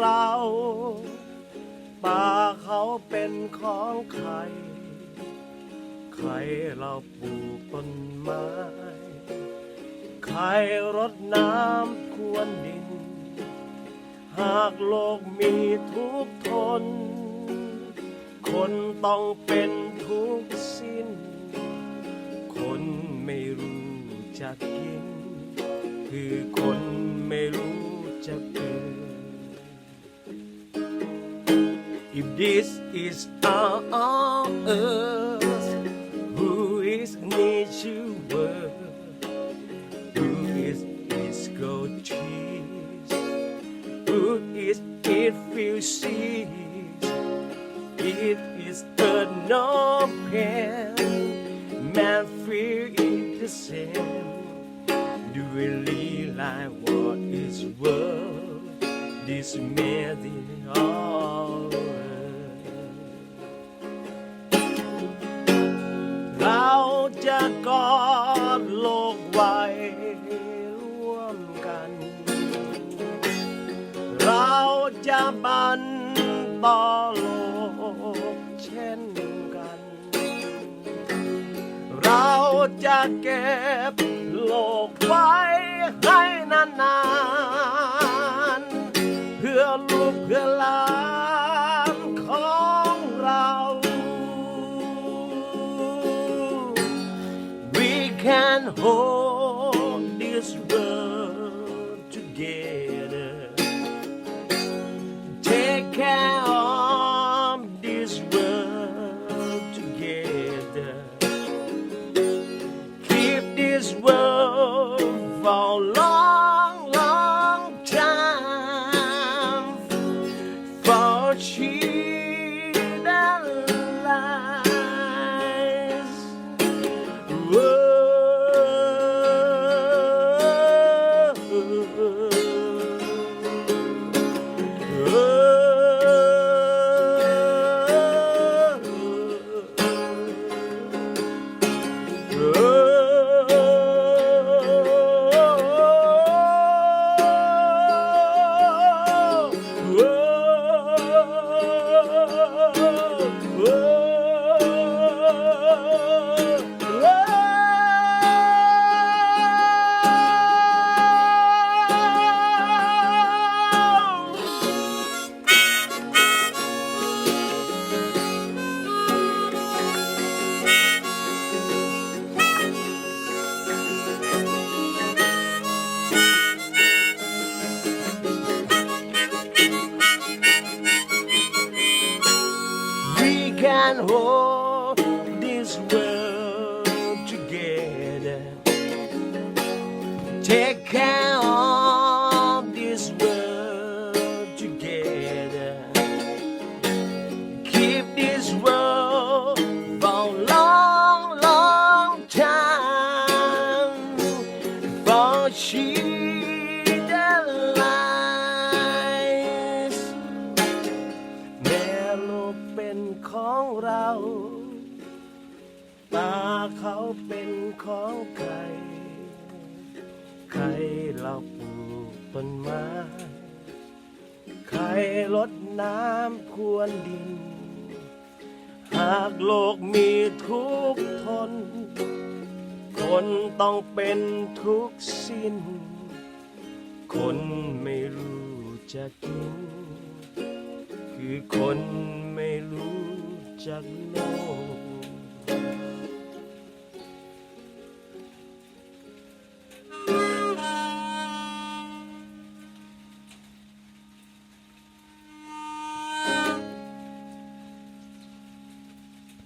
เรา ป่าเขาเป็นของใคร ใครเราปลูกต้นไม้ ใครรดน้ำพรวนดิน หากโลกมีทุกทน คนต้องเป็นทุกสิ้น คนไม่รู้จะกิน คือคนไม่รู้จะเกิด If this is our earth, who is nature worth? Who is gold trees? Who is seas? It is the no pen, man fear it the same. Do we realize what is worth? This in all จะกอดโลกไว้ร่วมกัน เราจะบันต่อโลกเช่นกัน เราจะเก็บโลกไว้ให้นานๆ เพื่อลูกเพื่อหลาน Oh. Can hold this world together. Take care ของเรา ตาเขาเป็นของใคร ใครเราปลูกต้นไม้ ใครรดน้ำพรวนดิน หากโลกมีทุกทน คนต้องเป็นทุกสิ้น คนไม่รู้จะกิน คือคนไม่รู้ จักโลก